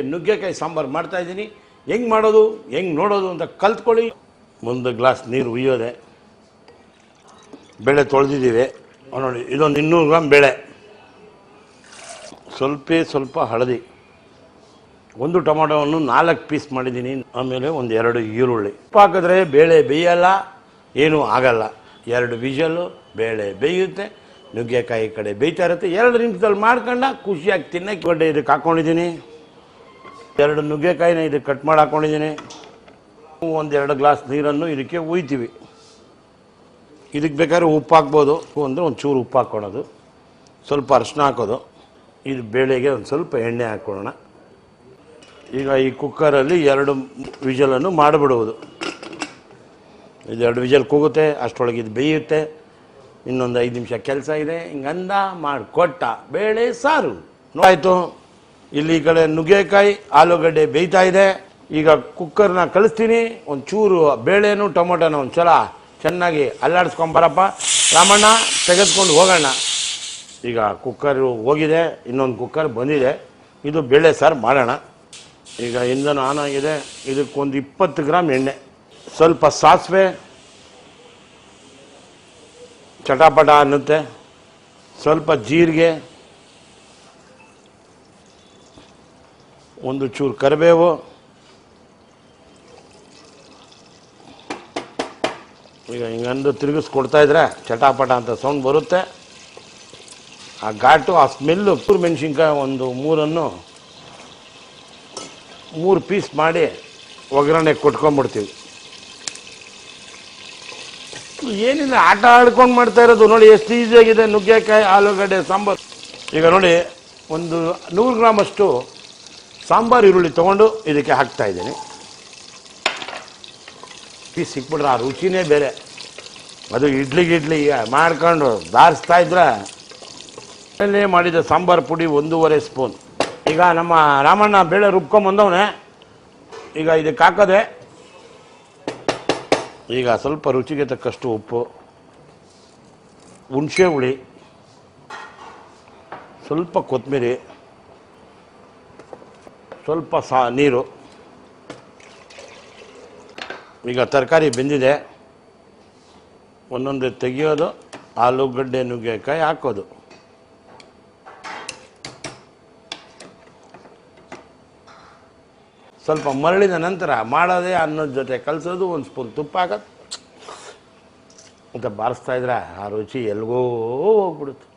ನುಗ್ಗೆಕಾಯಿ ಸಾಂಬಾರು ಮಾಡ್ತಾ ಇದ್ದೀನಿ. ಹೆಂಗೆ ಮಾಡೋದು, ಹೆಂಗೆ ನೋಡೋದು ಅಂತ ಕಲ್ತ್ಕೊಳ್ಳಿ. ಒಂದು ಗ್ಲಾಸ್ ನೀರು ಉಯ್ಯೋದೆ. ಬೇಳೆ ತೊಳೆದಿದ್ದೀವಿ. ನೋಡಿ, ಇದೊಂದು ಇನ್ನೂರು ಗ್ರಾಮ್ ಬೇಳೆ. ಸ್ವಲ್ಪ ಸ್ವಲ್ಪ ಹಳದಿ. ಒಂದು ಟೊಮೊಟೊವನ್ನು ನಾಲ್ಕು ಪೀಸ್ ಮಾಡಿದ್ದೀನಿ. ಆಮೇಲೆ ಒಂದು ಎರಡು ಈರುಳ್ಳಿ. ಉಪ್ಪು ಹಾಕಿದ್ರೆ ಬೇಳೆ ಬೇಯಲ್ಲ, ಏನೂ ಆಗಲ್ಲ. ಎರಡು ಬೀಜಲು ಬೇಳೆ ಬೇಯುತ್ತೆ. ನುಗ್ಗೆಕಾಯಿ ಕಡೆ ಬೇಯ್ತಾ ಇರುತ್ತೆ. ಎರಡು ನಿಮಿಷದಲ್ಲಿ ಮಾಡ್ಕೊಂಡು ಖುಷಿಯಾಗಿ ತಿನ್ನಕ್ಕೆ. ಗಡ್ಡೆ ಇದಕ್ಕೆ ಹಾಕ್ಕೊಂಡಿದ್ದೀನಿ ಎರಡು ನುಗ್ಗೆಕಾಯಿನ ಇದಕ್ಕೆ ಕಟ್ ಮಾಡಿ ಹಾಕ್ಕೊಂಡಿದ್ದೀನಿ ಒಂದೆರಡು ಗ್ಲಾಸ್ ನೀರನ್ನು ಇದಕ್ಕೆ ಉಯ್ತೀವಿ ಇದಕ್ಕೆ ಬೇಕಾದ್ರೆ ಉಪ್ಪು ಹಾಕ್ಬೋದು. ಅಂದರೆ ಒಂದು ಚೂರು ಉಪ್ಪು ಹಾಕ್ಕೊಳೋದು. ಸ್ವಲ್ಪ ಅರಿಶಿನ ಹಾಕೋದು. ಇದು ಬೇಳೆಗೆ ಒಂದು ಸ್ವಲ್ಪ ಎಣ್ಣೆ ಹಾಕ್ಕೊಳ್ಳೋಣ. ಈಗ ಈ ಕುಕ್ಕರಲ್ಲಿ ಎರಡು ವಿಜಲನ್ನು ಮಾಡಿಬಿಡುವುದು. ಇದು ಎರಡು ವಿಜಲ್ ಕೂಗುತ್ತೆ ಅಷ್ಟರೊಳಗೆ ಇದು ಬೇಯುತ್ತೆ. ಇನ್ನೊಂದು ಐದು ನಿಮಿಷ ಕೆಲಸ ಇದೆ. ಹಿಂಗಂದ ಮಾಡಿಕೊಟ್ಟ ಬೇಳೆ ಸಾರು. ಆಯಿತು ಇಲ್ಲಿ ಈ ಕಡೆ ನುಗ್ಗೆಕಾಯಿ, ಆಲೂಗಡ್ಡೆ ಬೇಯ್ತಾ ಇದೆ. ಈಗ ಕುಕ್ಕರ್ನ ಕಳಿಸ್ತೀನಿ. ಒಂಚೂರು ಚೂರು ಬೇಳೆನು, ಟೊಮೊಟೊನ ಒಂದು ಸಲ ಚೆನ್ನಾಗಿ ಅಲ್ಲಾಡಿಸ್ಕೊಂಬರಪ್ಪ ರಾಮಣ್ಣ, ತೆಗೆದುಕೊಂಡು ಹೋಗೋಣ. ಈಗ ಕುಕ್ಕರ್ ಹೋಗಿದೆ. ಇನ್ನೊಂದು ಕುಕ್ಕರ್ ಬಂದಿದೆ. ಇದು ಬೇಳೆ ಸಾರು ಮಾಡೋಣ. ಈಗ ಇಂಧನ ಆನ್ ಆಗಿದೆ. ಇದಕ್ಕೊಂದು ಇಪ್ಪತ್ತು ಗ್ರಾಮ್ ಎಣ್ಣೆ. ಸ್ವಲ್ಪ ಸಾಸಿವೆ. ಚಟಾಪಟ ಅನ್ನುತ್ತೆ. ಸ್ವಲ್ಪ ಜೀರಿಗೆ. ಒಂದು ಚೂರು ಕರಿಬೇವು. ಈಗ ಹಿಂಗಂದು ತಿರುಗಿಸ್ಕೊಡ್ತಾ ಇದ್ರೆ ಚಟಾಪಟ ಅಂತ ಸೌಂಡ್ ಬರುತ್ತೆ. ಆ ಘಾಟು, ಆ ಸ್ಮೆಲ್ಲು ಪೂರ್ ಮೆಣಸಿನ್ಕಾಯಿ ಒಂದು ಮೂರನ್ನು ಮೂರು ಪೀಸ್ ಮಾಡಿ ಒಗ್ಗರಣೆ ಕೊಟ್ಕೊಂಡ್ಬಿಡ್ತೀವಿ ಏನಿಲ್ಲ, ಆಟ ಆಡ್ಕೊಂಡು ಮಾಡ್ತಾ ಇರೋದು. ನೋಡಿ, ಎಷ್ಟು ಈಸಿಯಾಗಿದೆ ನುಗ್ಗೆಕಾಯಿ, ಆಲೂಗಡ್ಡೆ, ಸಾಂಬಾರು. ಈಗ ನೋಡಿ, ಒಂದು ನೂರು ಗ್ರಾಮ್ ಅಷ್ಟು ಸಾಂಬಾರು ಈರುಳ್ಳಿ ತೊಗೊಂಡು ಇದಕ್ಕೆ ಹಾಕ್ತಾ ಇದ್ದೀನಿ. ಪೀಸ್ ಸಿಕ್ಬಿಟ್ರೆ ಆ ರುಚಿನೇ ಬೇರೆ. ಅದು ಇಡ್ಲಿ ಇಡ್ಲಿ ಮಾಡ್ಕೊಂಡು ದಾರಿಸ್ತಾ ಇದ್ರೆ ಮಾಡಿದ ಸಾಂಬಾರು ಪುಡಿ ಒಂದೂವರೆ ಸ್ಪೂನ್. ಈಗ ನಮ್ಮ ರಾಮಣ್ಣ ಬೇಳೆ ರುಬ್ಕೊಂಬಂದವನೆ, ಈಗ ಇದಕ್ಕೆ ಹಾಕೋದೆ ಈಗ ಸ್ವಲ್ಪ ರುಚಿಗೆ ತಕ್ಕಷ್ಟು ಉಪ್ಪು, ಹುಣಸೆ ಹುಳಿ, ಸ್ವಲ್ಪ ಕೊತ್ತಂಬರಿ ಸ್ವಲ್ಪ ಸಾ, ನೀರು. ಈಗ ತರಕಾರಿ ಬೆಂದಿದೆ. ಒಂದೊಂದು ತೆಗಿಯೋದು ಆಲೂಗಡ್ಡೆ ನುಗ್ಗೆಕಾಯಿ ಹಾಕೋದು. ಸ್ವಲ್ಪ ಮರಳಿದ ನಂತರ ಮಾಡೋದೇ ಅನ್ನೋದ ಜೊತೆ ಕಲಸೋದು ಒಂದು ಸ್ಪೂನ್ ತುಪ್ಪ ಹಾಕೋದು. ಅಂತ ಬಾರಿಸ್ತಾ ಇದ್ರೆ ಆ ರುಚಿ ಎಲ್ಗೋ ಹೋಗ್ಬಿಡುತ್ತೆ.